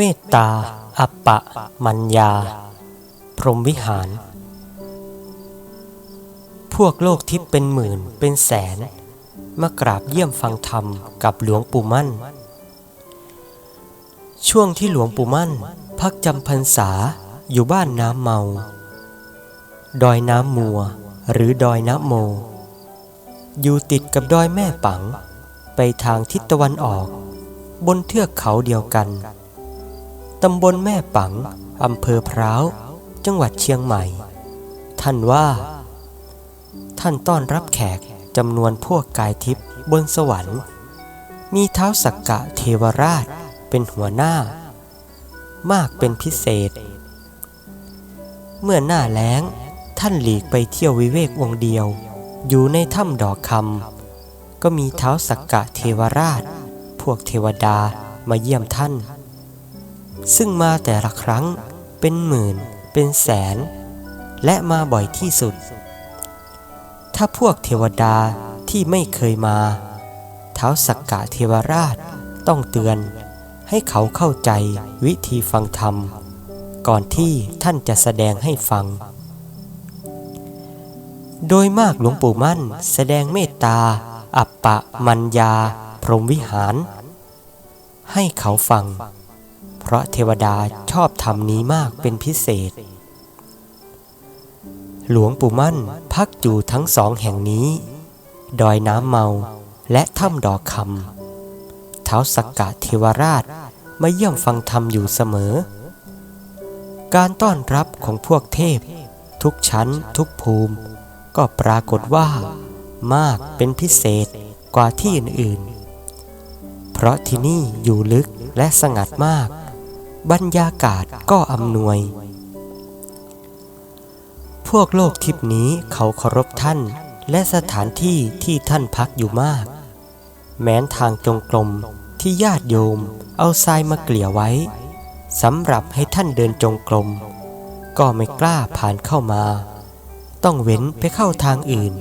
เมตตาอัปปะมัญญา พรหมวิหาร พวกโลกทิพย์เป็นหมื่นเป็นแสน มากราบเยี่ยมฟังธรรมกับหลวงปู่มั่น ช่วงที่หลวงปู่มั่น พักจำพรรษาอยู่บ้านน้ำเมา ดอยน้ำมัวหรือดอยน้ำโม อยู่ติดกับดอยแม่ปัง ไปทางทิศตะวันออก บนเทือกเขาเดียวกัน ตำบลแม่ปัง อำเภอพร้าว จังหวัดเชียงใหม่ ท่านว่า ท่านต้อนรับแขกจำนวนพวกกายทิพย์บนสวรรค์ มีเท้าสักกะเทวราชเป็นหัวหน้า มากเป็นพิเศษ เมื่อหน้าแล้งท่านหลีกไปเที่ยววิเวกวงเดียว อยู่ในถ้ำดอกคำก็มีเท้าสักกะเทวราช พวกเทวดามาเยี่ยมท่าน ซึ่งมาแต่ละครั้งเป็นหมื่น เป็นแสน และมาบ่อยที่สุด ถ้าพวกเทวดาที่ไม่เคยมา เท้าสักกะเทวราชต้องเตือน ให้เขาเข้าใจวิธีฟังธรรม ก่อนที่ท่านจะแสดงให้ฟัง โดยมากหลวงปู่มั่นแสดงเมตตา อัปปะ มัญญา พรหมวิหาร ให้เขาฟัง เพราะเทวดาชอบธรรมนี้มากเป็นพิเศษ หลวงปู่มั่นพักอยู่ทั้งสองแห่งนี้ ดอยน้ำเมาและถ้ำดอกคำเท้าสักกะเทวราชมาเยี่ยมฟังธรรมอยู่เสมอ การต้อนรับของพวกเทพ ทุกชั้นทุกภูมิ ก็ปรากฏว่ามากเป็นพิเศษกว่าที่อื่นๆ เพราะที่นี่อยู่ลึกและสงัดมาก บรรยากาศก็อำนวย พวกโลกทิพนี้เขาเคารพท่าน และสถานที่ที่ท่านพักอยู่มาก แม้นทางจงกรมที่ญาติโยมเอาทรายมาเกลี่ยไว้สำหรับให้ท่านเดินจงกรมก็ไม่กล้าผ่านเข้ามา ต้องเว้นไปเข้าทางอื่น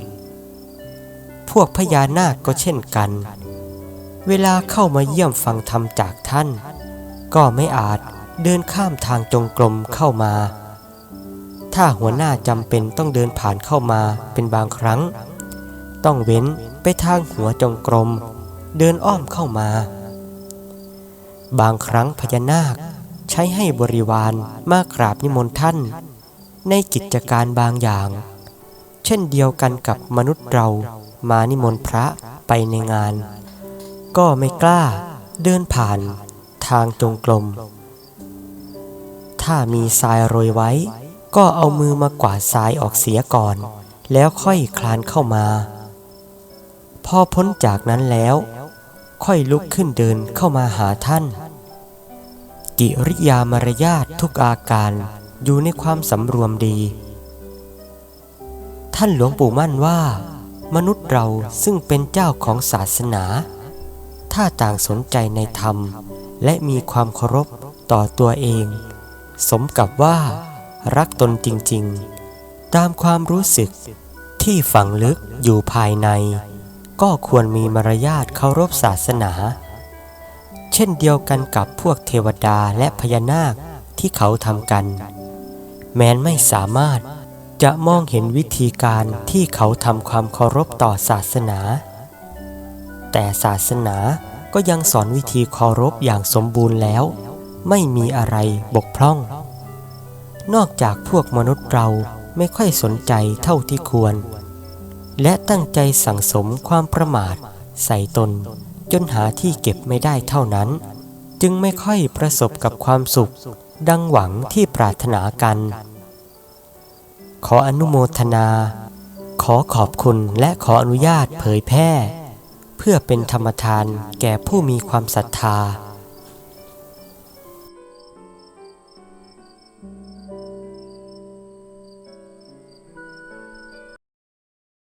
พวกพญานาคก็เช่นกัน เวลาเข้ามาเยี่ยมฟังธรรมจากท่าน ก็ไม่อาจ เดินข้ามทางจงกรมเข้ามา ถ้าหัวหน้าจำเป็นต้องเดินผ่านเข้ามาเป็นบางครั้ง ต้องเว้นไปทางหัวจงกรม เดินอ้อมเข้ามา บางครั้งพญานาคใช้ให้บริวารมากราบนิมนต์ท่าน ในกิจการบางอย่าง เช่นเดียวกันกับมนุษย์เรามานิมนต์พระไปในงาน ก็ไม่กล้าเดินผ่านทางจงกรม ถ้ามีทรายโรยไว้ ก็เอามือมากวาดทรายออกเสียก่อน แล้วค่อยคลานเข้ามา พอพ้นจากนั้นแล้ว ค่อยลุกขึ้นเดินเข้ามาหาท่าน กิริยามารยาททุกอาการอยู่ในความสำรวมดี ท่านหลวงปู่มั่นว่า มนุษย์เราซึ่งเป็นเจ้าของศาสนา ถ้าต่างสนใจในธรรม และมีความเคารพต่อตัวเอง สมกับว่ารักตนจริงๆ ตามความรู้สึกที่ฝังลึกอยู่ภายใน ก็ควรมีมารยาทเคารพศาสนา เช่นเดียวกันกับพวกเทวดาและพญานาคที่เขาทำกัน แม้นไม่สามารถจะมองเห็นวิธีการที่เขาทำความเคารพต่อศาสนา แต่ศาสนาก็ยังสอนวิธีเคารพอย่างสมบูรณ์แล้ว ไม่มีอะไรบกพร่อง นอกจากพวกมนุษย์เราไม่ค่อยสนใจเท่าที่ควร และตั้งใจสั่งสมความประมาท ใส่ตนจนหาที่เก็บไม่ได้เท่านั้น จึงไม่ค่อยประสบกับความสุข ดังหวังที่ปรารถนากัน ขออนุโมทนา ขอขอบคุณและขออนุญาตเผยแพร่ เพื่อเป็นธรรมทานแก่ผู้มีความศรัทธา